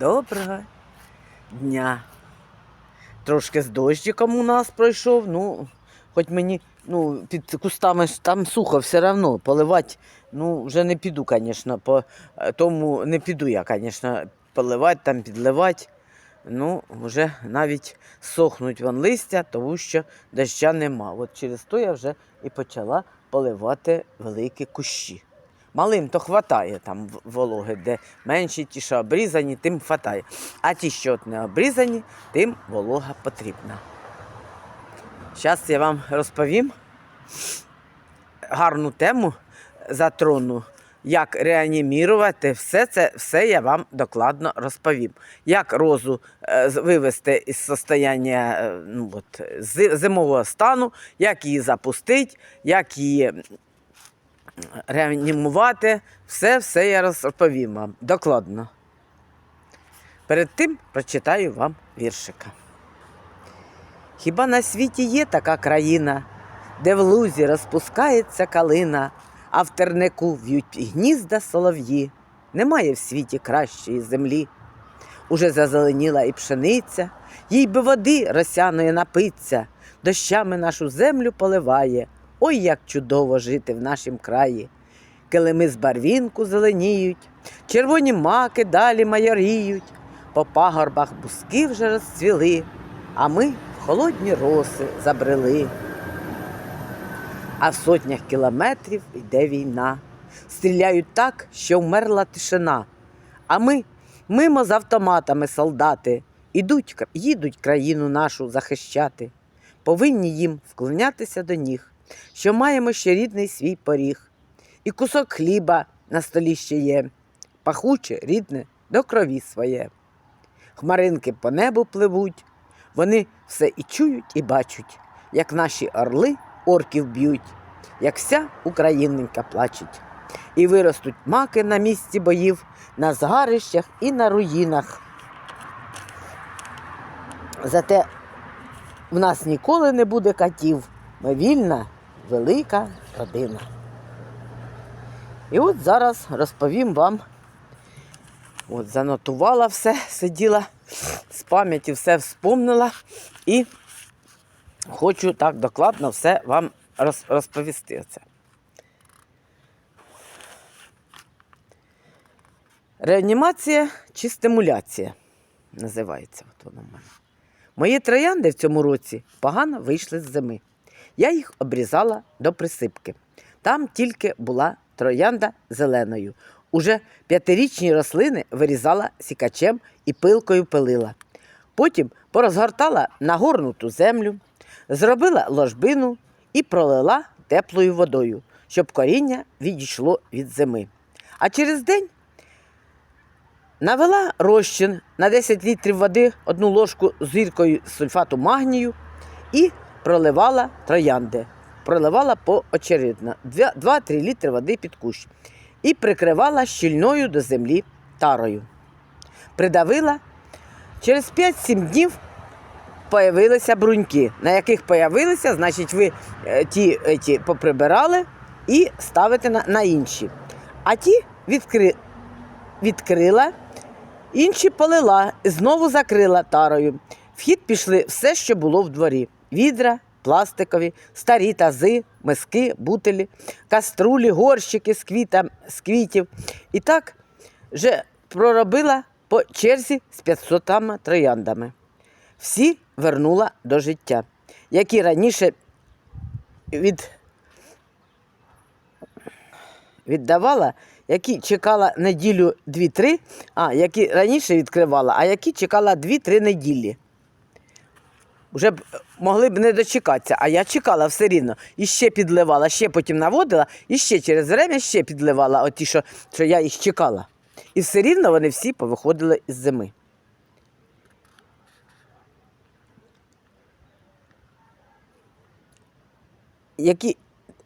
Доброго дня. Трошки з дощиком у нас пройшов, ну, хоч мені ну, під кустами там сухо все одно, поливати, ну, вже не піду, звісно, по е, тому не піду я, звісно, поливати, там підливати. Ну, вже навіть сохнуть вон листя, тому що доща нема. От через то я вже і почала поливати великі кущі. Малим то хватає там вологи, де менші, ті, що обрізані, тим хватає. А ті, що не обрізані, тим волога потрібна. Зараз я вам розповім гарну тему затрону, як реанімірувати. Все це все я вам докладно розповім. Як розу е, вивести із состояння е, ну, от, зимового стану, як її запустити, як її реанімувати. Все, все я розповім вам докладно. Перед тим прочитаю вам віршика. Хіба на світі є така країна, де в лузі розпускається калина, а в тернику в'ють гнізда солов'ї? Немає в світі кращої землі. Уже зазеленіла і пшениця, їй би води росяної напиться, дощами нашу землю поливає. Ой, як чудово жити в нашім краї. Килими з барвінку зеленіють, червоні маки далі майоріють, по пагорбах бузки вже розцвіли, а ми в холодні роси забрели. А в сотнях кілометрів йде війна. Стріляють так, що вмерла тишина. А ми мимо з автоматами солдати ідуть, їдуть країну нашу захищати. Повинні їм вклонятися до ніг, що маємо ще рідний свій поріг. І кусок хліба на столі ще є, пахуче, рідне, до крові своє. Хмаринки по небу пливуть, вони все і чують, і бачать, як наші орли орків б'ють, як вся Україненька плачуть. І виростуть маки на місці боїв, на згарищах і на руїнах. Зате в нас ніколи не буде катів. Ми вільна, велика родина. І от зараз розповім вам. От занотувала все, сиділа з пам'яті, все вспомнила і хочу так докладно все вам розповісти. Це. Реанімація чи стимуляція називається. От воно в мене. Мої троянди в цьому році погано вийшли з зими. Я їх обрізала до присипки. Там тільки була троянда зеленою. Уже п'ятирічні рослини вирізала сікачем і пилкою пилила. Потім порозгортала нагорнуту землю, зробила ложбину і пролила теплою водою, щоб коріння відійшло від зими. А через день Навела розчин на 10 літрів води, одну ложку з гіркою сульфату магнію і проливала троянди. Проливала поочередно 2-3 літри води під кущ. І прикривала щільною до землі тарою. Придавила. Через 5-7 днів появилися бруньки. На яких появилися, значить, ви е, ті, е, ті поприбирали і ставите на, на інші. А ті відкри, відкрила, інші полила, знову закрила тарою. В хід пішли все, що було в дворі: відра, пластикові, старі тази, миски, бутилі, каструлі, горщики з, квіта, з квітів. І так вже проробила по черзі з 500 трояндами. Всі вернула до життя, які раніше від віддавала, які чекала неділю 2-3, а які раніше відкривала, а які чекала 2-3 неділі. Вже б могли б не дочекатися, а я чекала все рівно. І ще підливала, ще потім наводила, і ще через время ще підливала, оті, що, що я їх чекала. І все рівно вони всі повиходили із зими. Які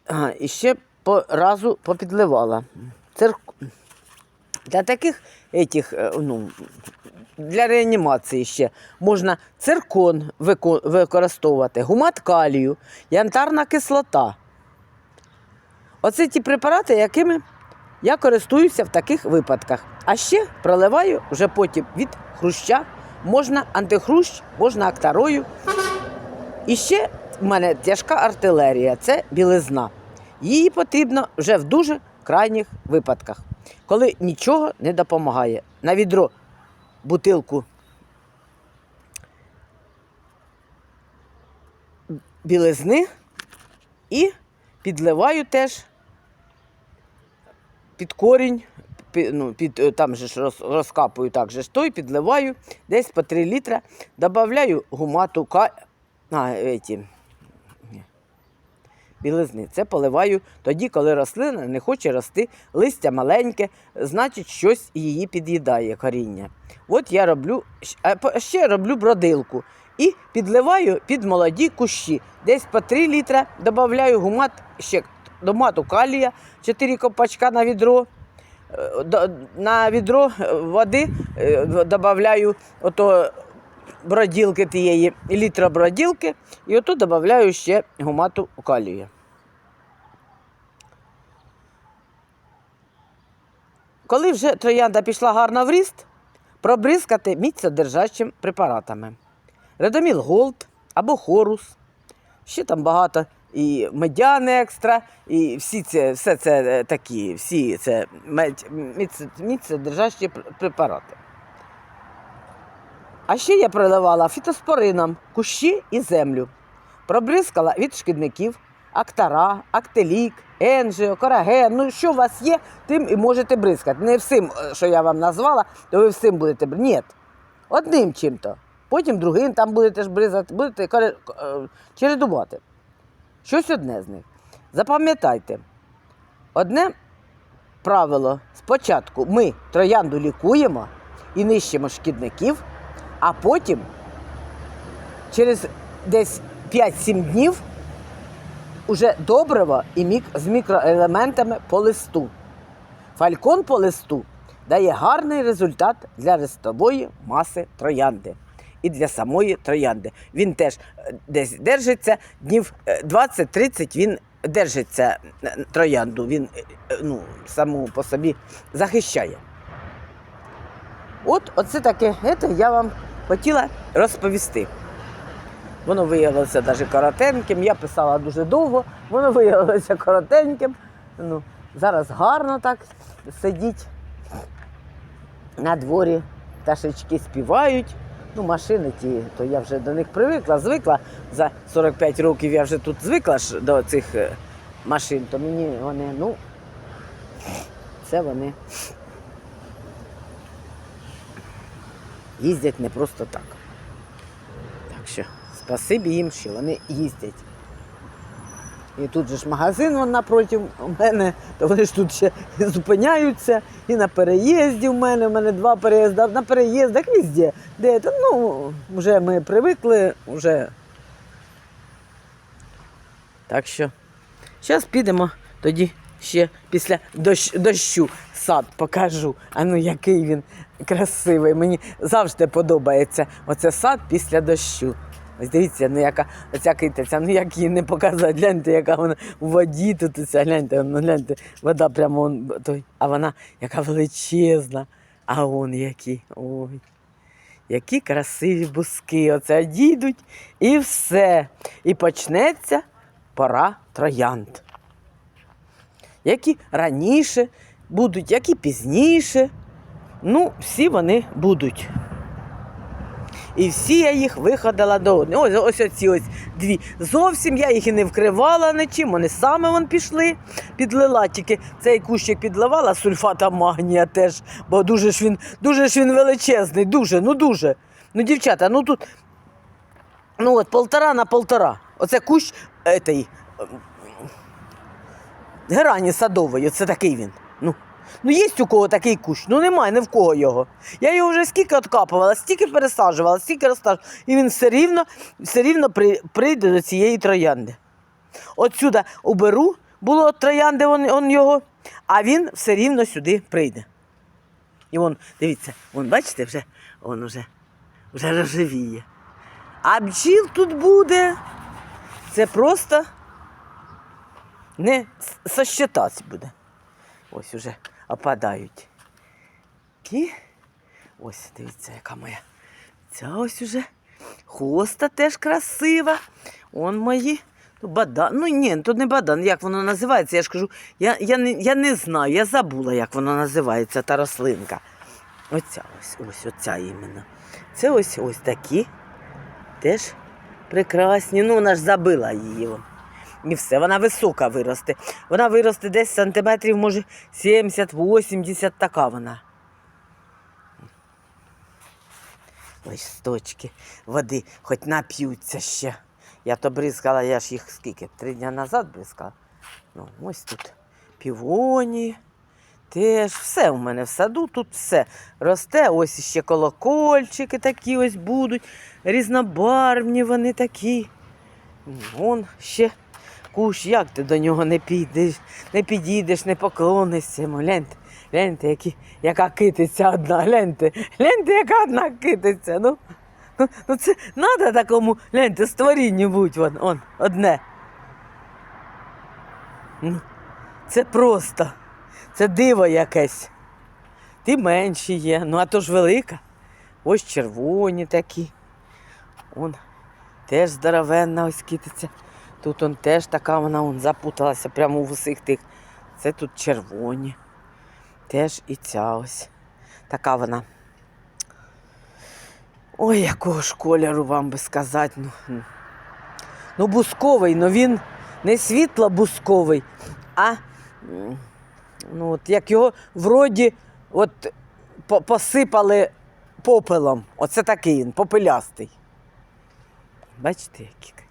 а, і ще по разу попідливала. Цирк... Для таких етих, е, ну, для реанімації ще можна циркон використовувати, гумат калію, янтарна кислота. Оце ті препарати, якими Я користуюся в таких випадках. А ще проливаю вже потім від хруща. Можна антихрущ, можна актарою. І ще в мене тяжка артилерія це білизна. Її потрібно вже в дуже крайніх випадках, коли нічого не допомагає. На відро бутилку білизни і підливаю теж під корінь, ну, під, е, там же ж роз, розкапую так же той, підливаю десь по 3 літра, додаю гумату а, ні, білизни. Це поливаю тоді, коли рослина не хоче рости, листя маленьке, значить щось її під'їдає коріння. От я роблю, ще роблю бродилку. І підливаю під молоді кущі. Десь по 3 літра додаю гумат ще до мату калія, 4 копачка на відро. Е, На відро е, води додаю ото броділки тієї, літра броділки, і ото додаю ще гумату калію. Коли вже троянда пішла гарно в ріст, пробризкати міцнодержачим препаратами. Редоміл Голд або Хорус. Ще там багато і медяни екстра, і всі це, все це е, такі, всі це мед- міц- міцнодержачі пр- препарати. А ще я проливала фітоспорином кущі і землю. Пробризкала від шкідників актара, актелік, енжіо, кораген. Ну, що у вас є, тим і можете бризкати. Не всім, е, що я вам назвала, то ви всім будете бризкати. Ні. Одним чим-то. Потім другим там будете ж бризати, будете е, чередувати. Щось одне з них. Запам'ятайте, одне правило спочатку ми троянду лікуємо і нищимо шкідників, а потім через десь 5-7 днів уже добриво і мік, з мікроелементами по листу. Фалькон по листу дає гарний результат для листової маси троянди і для самої троянди. Він теж е, десь держиться днів е, 20-30 він держиться е, троянду, він е, е, ну, саму по собі захищає. От оце таке, це я вам хотіла розповісти. Воно виявилося навіть коротеньким. Я писала дуже довго, воно виявилося коротеньким. Ну, зараз гарно так сидіть на дворі, пташечки співають. Ну, машини ті, то я вже до них привикла, звикла. За 45 років я вже тут звикла до цих е, машин, то мені вони, ну, це вони їздять не просто так. Так що спасибі їм, що вони їздять. І тут же ж магазин вон напроти мене, то вони ж тут ще зупиняються. І на переїзді в мене, в мене два переїзди, на переїздах везде. Де то, ну, вже ми привикли, вже. Так що, зараз підемо тоді ще після дощ, дощу сад покажу. А ну який він красивий. Мені завжди подобається оце сад після дощу. Ось дивіться, ну яка оця китиця, ну як її не показати, гляньте, яка вона у воді тут, оця, гляньте, ну, гляньте, вода прямо он, той, а вона яка величезна, а он які. Ой. Які красиві бузки. Оце одійдуть і все. І почнеться пора троянд. Які раніше будуть, які пізніше. Ну, всі вони будуть. І всі я їх виходила до одного. Ось, ось оці ось дві. Зовсім я їх і не вкривала нічим. Вони саме вон пішли, підлила. Тільки цей кущик підливала сульфата магнія теж, бо дуже ж він, дуже ж він величезний, дуже, ну дуже. Ну, дівчата, ну тут ну от полтора на полтора. Оце кущ етей, ем, герані садової, це такий він. Ну, ну є у кого такий кущ, ну немає ні в кого його. Я його вже скільки откапувала, стільки пересаджувала, стільки розсаджувала, і він все рівно, все рівно при, прийде до цієї троянди. Отсюди уберу, було троянди он, он його, а він все рівно сюди прийде. І вон, дивіться, вон, бачите, вже, он уже, вже рожевіє. А бджіл тут буде. Це просто не сосчитати буде. ось уже опадають. І ось дивіться, яка моя. Ця ось уже хоста теж красива. Он мої. Ну, Бадан. Ну ні, то не бадан, як воно називається. Я ж кажу, я, я, не, я не знаю, я забула, як воно називається, та рослинка. Оця ось, ось, оця іменно. Це ось ось такі. Теж прекрасні. Ну, вона ж забила її. І все, вона висока виросте. Вона виросте десь сантиметрів, може, 70-80, така вона. Ось сточки води, хоч нап'ються ще. Я то бризкала, я ж їх скільки? Три дні назад бризкала. Ну, ось тут півоні. Теж все у мене в саду, тут все росте. Ось ще колокольчики такі ось будуть. Різнобарвні вони такі. Вон ще кущ, як ти до нього не підеш, не підійдеш, не поклонишся. йому. Гляньте, гляньте, які, яка китиця одна, гляньте, гляньте, яка одна китиця. Ну, ну, ну це треба такому, гляньте, створінню будь вон, он, одне. Ну, Це просто, це диво якесь. Ти менші є, ну а то ж велика. Ось червоні такі. Он теж здоровенна ось китиця. Тут он теж така вона он, запуталася прямо в усіх тих. Це тут червоні. Теж і ця ось. Така вона. Ой, якого ж кольору вам би сказати. Ну, ну. бусковий, ну він не світло-бусковий, а ну, от як його вроді от, посипали попелом. Оце такий він, попелястий. Бачите, які,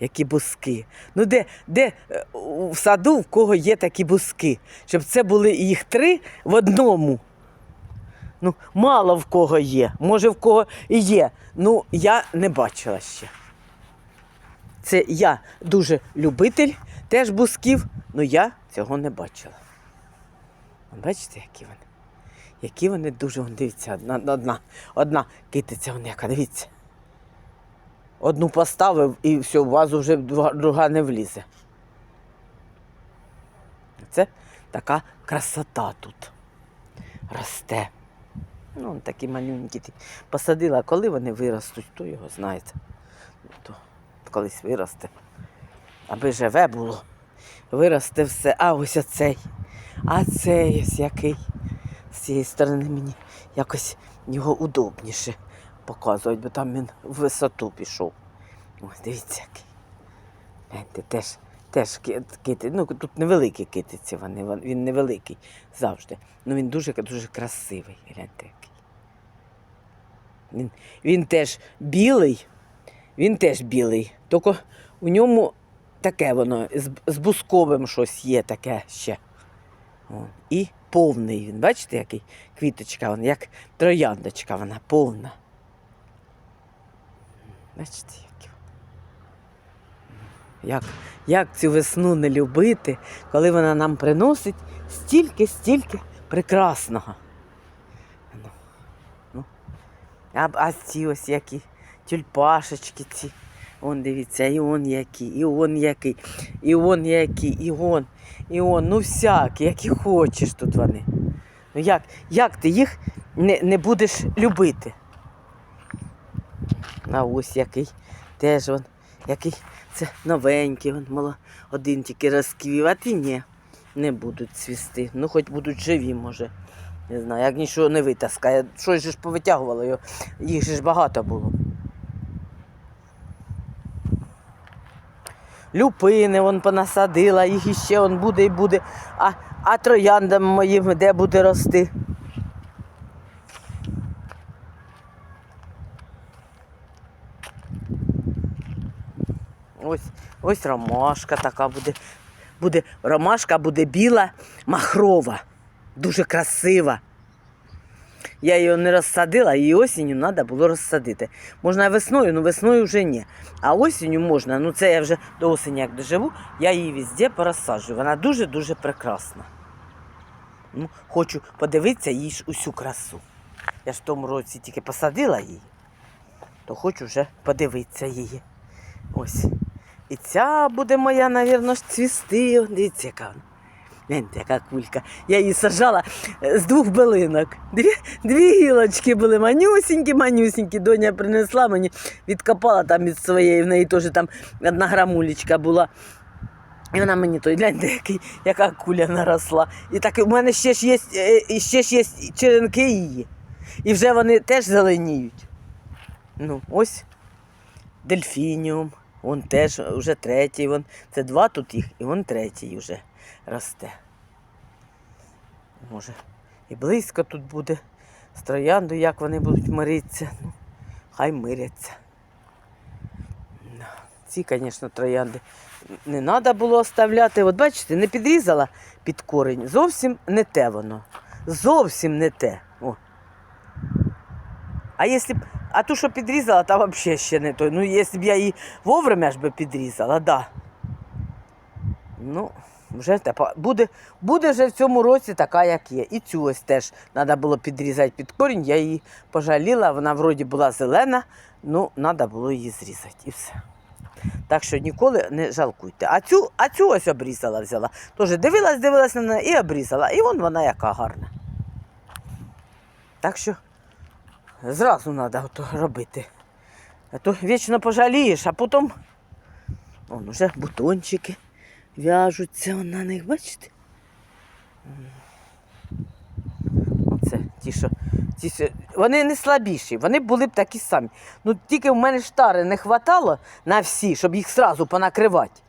які буски. Ну, де, де е, в саду в кого є такі буски? Щоб це були їх три в одному. Ну, мало в кого є. Може, в кого і є. Ну, я не бачила ще. Це я дуже любитель теж бусків, але я цього не бачила. Бачите, які вони? Які вони дуже, дивіться, одна, одна, одна китиця, вон яка, дивіться. Одну поставив і все, в вазу вже друга, не влізе. Це така красота тут росте. Ну, такі малюнькі. Посадила, коли вони виростуть, хто його знає. Ну, То колись виросте. Аби живе було. Виросте все. А ось оцей. А цей ось який. З цієї сторони мені якось його удобніше показувати, бо там він в висоту пішов. Ось дивіться який. Гляньте, теж, теж кити. Ну, тут невеликі китиці, вони, він невеликий завжди. Ну він дуже, дуже красивий. Гляньте який. Він, він теж білий, він теж білий. Тільки у ньому таке воно з, з бусковим щось є таке ще. О, і повний він. Бачите, який квіточка, вона, як трояндочка, вона повна. Бачите, які. Як, як цю весну не любити, коли вона нам приносить стільки-стільки прекрасного. Ну, ну. А, а ці ось які тюльпашечки ці. Он дивіться, і он який, і он який, і он який, і он, і он, ну всякі, які хочеш тут вони. Ну як, як ти їх не, не будеш любити? А ось який теж он, який це новенький, он, мало, один тільки розквів, а ті ні, не будуть цвісти. Ну, хоч будуть живі, може. Не знаю, як нічого не витаскає. Щось ж повитягувало його, їх же ж багато було. Люпини вон понасадила, їх іще он буде і буде. А, а трояндам моїм де буде рости? Ось, ось ромашка така буде. буде. Ромашка буде біла, махрова, дуже красива. Я її не розсадила, її осінню треба було розсадити. Можна весною, але весною вже ні. А осінню можна, ну це я вже до осені як доживу, я її везде порозсаджую. Вона дуже-дуже прекрасна. Ну, хочу подивитися її ж усю красу. Я ж в тому році тільки посадила її, то хочу вже подивитися її. Ось. І ця буде моя, навірно, цвісти. Дивіться, яка. Гляньте, яка кулька. Я її сажала е, з двох билинок. Дві, дві гілочки були манюсінькі, манюсінькі. Доня принесла мені, відкопала там від своєї, в неї теж там одна грамулечка була. І вона мені той, гляньте, який, яка куля наросла. І так у мене ще ж є, е, ще ж є черенки її. І вже вони теж зеленіють. Ну, ось дельфініум, вон теж вже третій, вон, це два тут їх, і вон третій вже росте. Може, і близько тут буде. З трояндою, як вони будуть миритися. Ну, хай миряться. Ці, звісно, троянди не треба було оставляти. От бачите, не підрізала під корінь. Зовсім не те воно. Зовсім не те. А якщо б. А ту, що підрізала, та взагалі ще не той. Ну, якщо б я її вовремя ж би підрізала, да. Ну, вже тепа. Буде, буде вже в цьому році така, як є. І цю ось теж треба було підрізати під корінь. Я її пожаліла, вона вроді була зелена, ну треба було її зрізати і все. Так що ніколи не жалкуйте. А цю, а цю ось обрізала, взяла. Тож дивилась, дивилась на неї і обрізала. І вон вона яка гарна. Так що зразу треба робити. А то вічно пожалієш, а потім вон уже бутончики в'яжуться на них, бачите? Оце ті, що. Ті, що вони не слабіші, вони були б такі самі. Ну тільки в мене штари не хватало на всі, щоб їх зразу понакривати.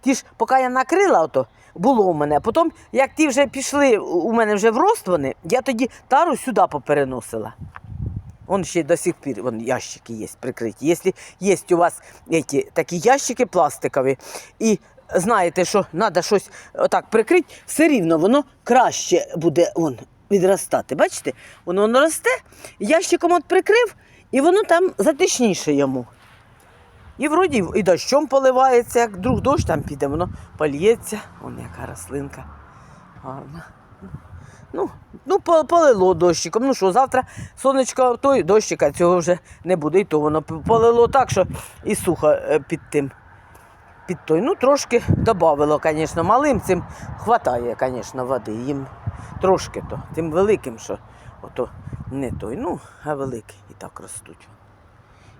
Ті ж, поки я накрила, ото, було у мене. А потім, як ті вже пішли у мене вже в рост вони, я тоді тару сюди попереносила. Вон ще до сих пір вон ящики є прикриті. Якщо є у вас эти, такі ящики пластикові, і знаєте, що треба щось отак прикрити, все рівно воно краще буде вон, відростати. Бачите? Воно, воно росте, ящиком от прикрив, і воно там затишніше йому. І вроді і дощом поливається, як друг дощ там піде, воно польється. Вон яка рослинка. Гарна. Ну, ну полило дощиком. Ну що, завтра сонечко, той дощика цього вже не буде. І то воно полило так, що і сухо е, під тим. Під той. Ну, трошки додавило, звісно, малим цим хватає, звісно, води. Їм трошки то, тим великим, що ото не той. Ну, а великий і так ростуть.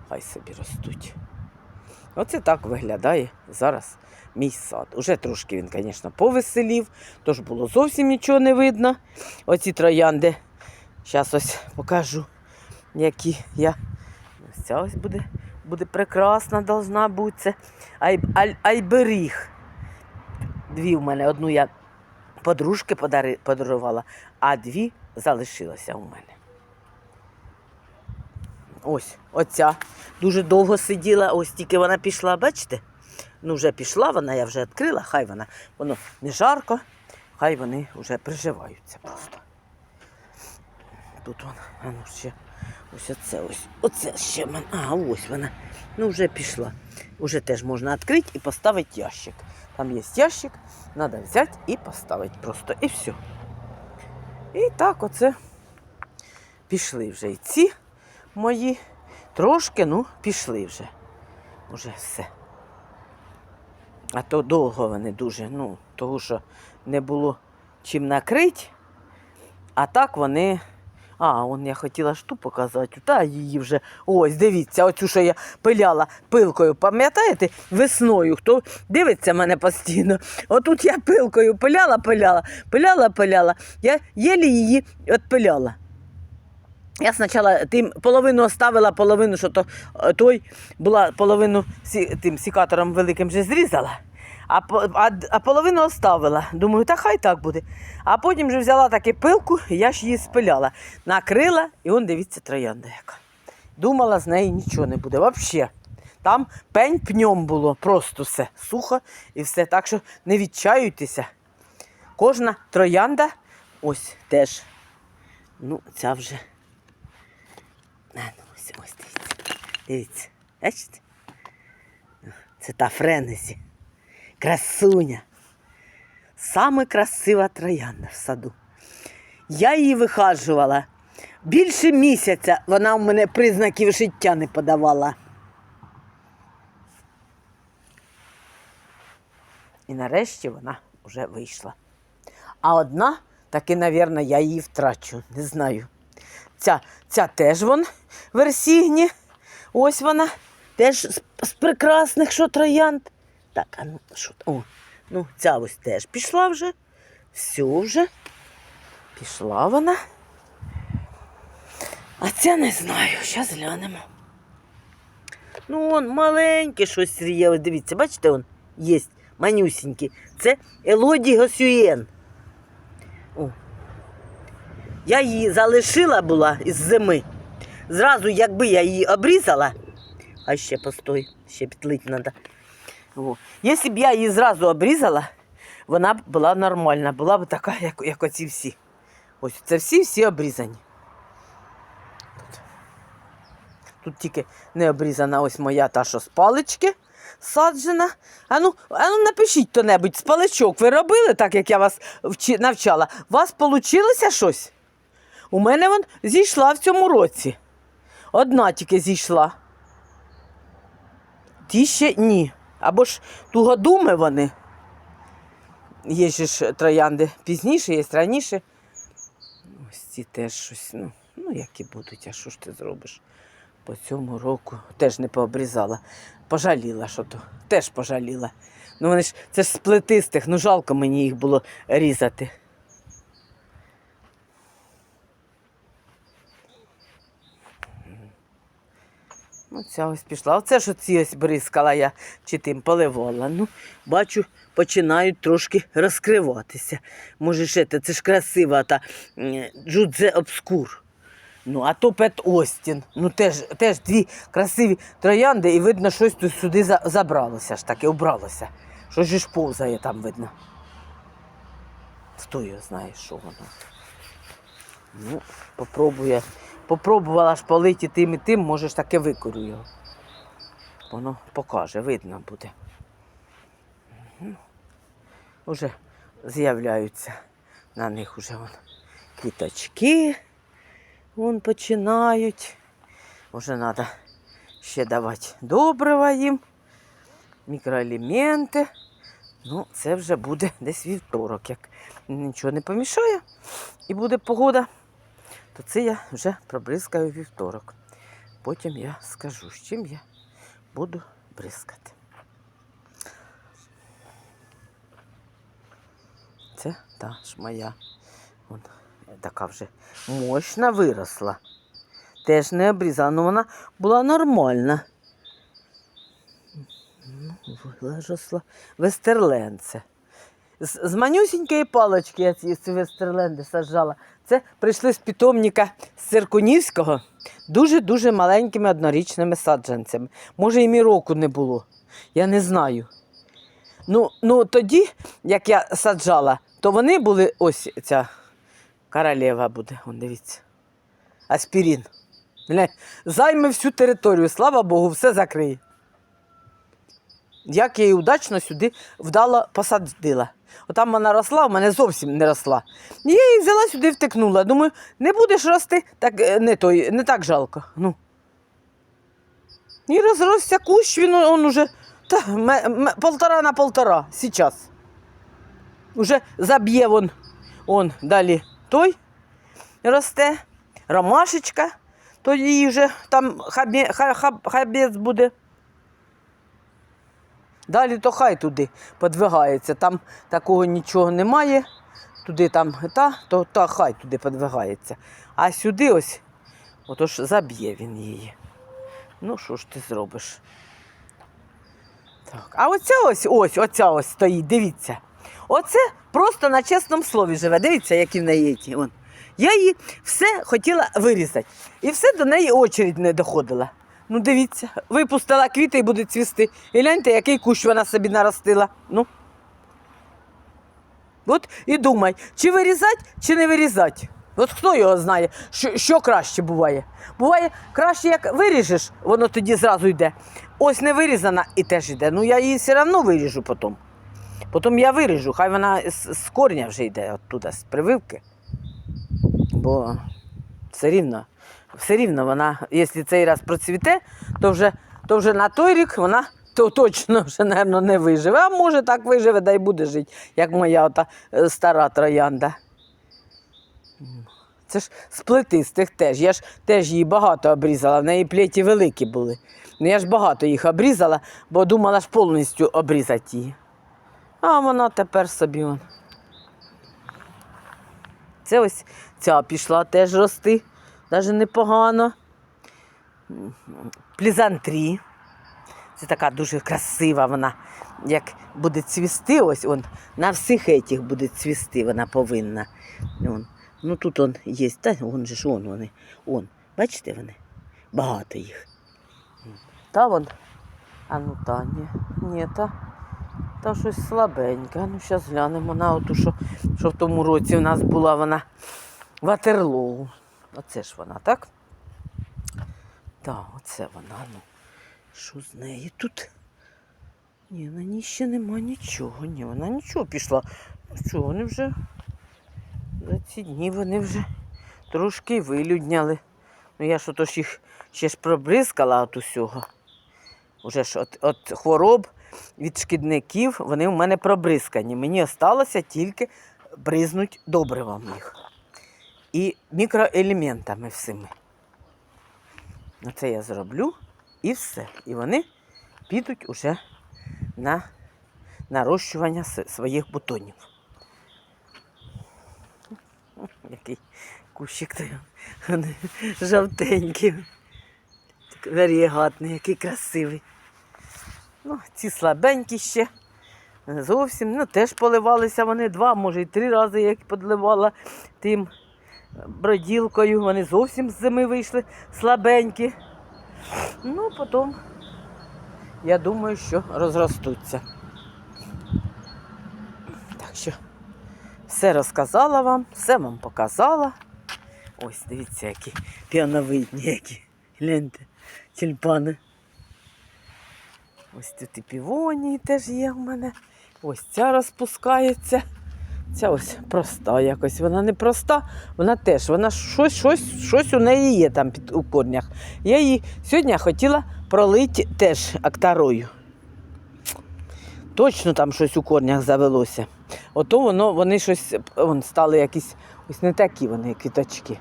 Хай собі ростуть. Оце так виглядає зараз мій сад. Уже трошки він, звісно, повеселів, тож було зовсім нічого не видно. Оці троянди. Зараз ось покажу, які я. Ось ця ось буде, буде прекрасна, должна бути. Ай, ай, айберіг. Дві в мене. Одну я подружки подари, подарувала, а дві залишилося у мене. Ось, оця. Дуже довго сиділа, ось тільки вона пішла, бачите? Ну, вже пішла вона, я вже відкрила, хай вона, воно не жарко, хай вони вже приживаються просто. Тут вона, а ну ще, ось оце ось, оце ще в мене, а ось вона, ну вже пішла. Уже теж можна відкрити і поставити ящик. Там є ящик, треба взяти і поставити просто, і все. І так оце пішли вже і ці мої. Трошки, ну, пішли вже. Уже все. А то довго вони дуже, ну, того, що не було чим накрити. А так вони. А, он я хотіла ж ту показати. Та її вже. Ось, дивіться, оцю, що я пиляла пилкою. Пам'ятаєте, весною, хто дивиться мене постійно. Отут я пилкою пиляла, пиляла, пиляла, пиляла. Я єлі її відпиляла. Я спочатку тим половину оставила, половину, що то е, той була половину сі, тим сікатором великим вже зрізала, а, а, а половину оставила. Думаю, та хай так буде. А потім вже взяла таку пилку, я ж її спиляла. Накрила, і он дивіться, троянда яка. Думала, з неї нічого не буде. Взагалі. Там пень пньом було, просто все сухо і все. Так що не відчаюйтеся. Кожна троянда, ось теж. Ну, ця вже. А, ну, ось, ось дивіться. Дивіться. Бачите? Це та Френезі. Красуня. Саме красива троянда в саду. Я її вихаджувала. Більше місяця вона в мене признаків життя не подавала. І нарешті вона вже вийшла. А одна, таки, мабуть, я її втрачу. Не знаю. Ця, ця теж вон версігні. Ось вона. Теж з, з прекрасних що троянд. Так, а ну що? О, ну ця ось теж пішла вже. Все вже. Пішла вона. А ця не знаю, зараз глянемо. Ну, он маленьке щось є. Дивіться, бачите, он є манюсінький. Це Елоді Госюєн. О. Я її залишила була із зими. Зразу, якби я її обрізала, а ще постой, ще підлить треба. О. Якщо б я її зразу обрізала, вона б була нормальна, була б така, як, як оці всі. Ось це всі всі обрізані. Тут. Тут тільки не обрізана ось моя та, що з палички саджена. А ну, а ну напишіть то-небудь, з паличок ви робили, так як я вас навчала. У вас вийшло щось? У мене вон зійшла в цьому році. Одна тільки зійшла. Ті ще ні. Або ж тугодуми вони. Є ж троянди пізніше, є раніше. Ось ці теж щось, ну, ну які будуть, а що ж ти зробиш? По цьому року теж не пообрізала. Пожаліла, що то. Теж пожаліла. Ну вони ж це ж з плетистих, ну жалко мені їх було різати. Ну, ця ось пішла. Оце ж оці ось бризкала я чи тим поливала. Ну, бачу, починають трошки розкриватися. Може, ще це ж красива та джудзе обскур. Ну, а то Пет Остін. Ну, теж, теж дві красиві троянди, і видно, щось тут сюди за- забралося ж таки, убралося. Щось ж повзає там видно. Хто його знає, що воно. Ну, попробує. Попробувала ж полити тим і тим, може ж таки викорю його. Воно покаже, видно буде. Уже з'являються на них уже вон квіточки. Вон починають. Уже треба ще давати добрива їм, мікроелементи. Ну, це вже буде десь вівторок, як нічого не помішає і буде погода, то це я вже пробризкаю вівторок. Потім я скажу, з чим я буду бризкати. Це та ж моя. Вон, така вже мощна виросла. Теж не обрізала, але вона була нормальна. Ну, Виросла вестерленце. З, з манюсінької палочки я ці, вестерленди саджала. Це прийшли з питомника з Циркунівського дуже-дуже маленькими однорічними саджанцями. Може, їм і року не було. Я не знаю. Ну, ну тоді, як я саджала, то вони були ось ця королева буде, он дивіться. Аспірін. Займе всю територію, слава Богу, все закриє. Як я її удачно сюди вдало посадила. Отам вона росла, у мене зовсім не росла. І Я її взяла сюди втикнула. Думаю, не будеш рости, так е, не, той, не так жалко. Ну. І розросся кущ, він он уже та, полтора на полтора зараз. Уже заб'є вон, он далі той росте, ромашечка, то їй вже там хабець буде. Далі то хай туди подвигається. Там такого нічого немає. Туди там та, то та хай туди подвигається. А сюди ось, отож заб'є він її. Ну, що ж ти зробиш? Так. А оця ось, ось, оця ось стоїть, дивіться. Оце просто на чесному слові живе. Дивіться, які в неї ті. Я її все хотіла вирізати. І все до неї очередь не доходила. Ну, дивіться, випустила квіти і буде цвісти. І гляньте, який кущ вона собі наростила. Ну. От і думай, чи вирізати, чи не вирізати. От хто його знає, що, що краще буває. Буває краще, як виріжеш, воно тоді зразу йде. Ось не вирізана і теж йде. Ну я її все одно виріжу потім. Потім я виріжу, хай вона з, з корня вже йде оттуда, з прививки. Бо все рівно, все рівно вона, якщо цей раз процвіте, то вже, то вже на той рік вона то точно вже, напевно, не виживе. А може так виживе, дай буде жити, як моя ота е, стара троянда. Це ж з плетистих теж. Я ж теж її багато обрізала, в неї плеті великі були. Ну, я ж багато їх обрізала, бо думала ж повністю обрізати її. А вона тепер собі. Це ось ця пішла теж рости, навіть непогано. Плізантрі. Це така дуже красива вона. Як буде цвісти, ось он, на всіх етіх буде цвісти, вона повинна. Он. Ну тут он є, та вон же ж он вони. Он. Бачите вони? Багато їх. Та вон. А ну та ні. Ні, та, та щось слабеньке. Ну, зараз глянемо на оту, що, що в тому році в нас була вона Ватерлоу. Оце ж вона, так? Так, оце вона. Ну. Що з неї тут? Ні, на ній ще нема нічого. Ні, вона нічого пішла. Ну Що, вони вже за ці дні вони вже трошки вилюдняли. Ну я ж ото ж їх ще ж пробризкала от усього. Уже ж от, от хвороб від шкідників вони в мене пробризкані. Мені осталося тільки бризнуть добривом їх. І мікроелементами всіми. Оце я зроблю і все. І вони підуть уже на нарощування своїх бутонів. Який кущик вони жовтенький. Варігатний, який красивий. Ну, ці слабенькі ще. Зовсім, ну теж поливалися вони два, може і три рази, як подливала тим броділкою. Вони зовсім з зими вийшли слабенькі. Ну, потім, я думаю, що розростуться. Так що все розказала вам, все вам показала. Ось, дивіться, які піановидні, які. Гляньте, тюльпани. Ось тут і півонії теж є в мене. Ось ця розпускається. Ця ось проста якось. Вона не проста, вона теж, вона щось, щось, щось у неї є там під, у корнях. Я її сьогодні хотіла пролити теж актарою. Точно там щось у корнях завелося. Ото воно, вони щось вон, стали якісь, ось не такі вони квіточки.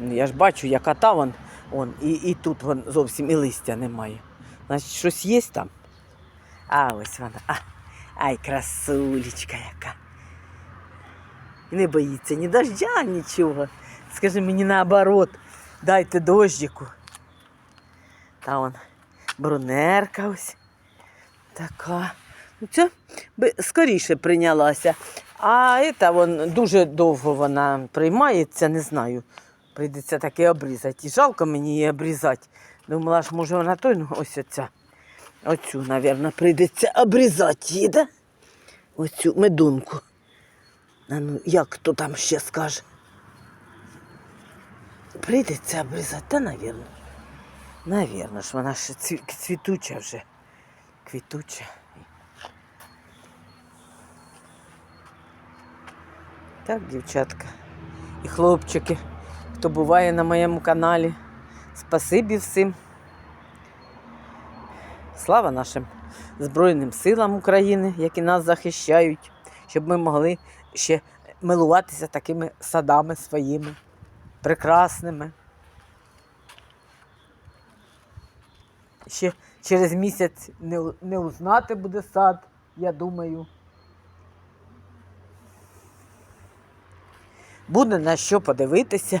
Я ж бачу, яка та вон, вон і, і тут вон зовсім і листя немає. Значить, щось є там. А ось вона. А, ай, красулечка яка. І не боїться ні дождя, нічого. Скажи мені наоборот, дайте дощику. Та вон брунерка ось така. Ну, Це скоріше прийнялася. А це вон дуже довго вона приймається, не знаю. Прийдеться таке обрізати. І жалко мені її обрізати. Думала, ж, може вона той, ну ось оця. Оцю, мабуть, прийдеться обрізати її, да? Оцю медунку. А ну, як хто там ще скаже? Прийдеться обрізати, та, навірно. Навірно ж, вона ще цві- цвітуча вже. Квітуча. Так, дівчатка. І хлопчики, хто буває на моєму каналі. Спасибі всім. Слава нашим Збройним силам України, які нас захищають, щоб ми могли ще милуватися такими садами своїми, прекрасними. Ще через місяць не, не узнати буде сад, я думаю. Буде на що подивитися.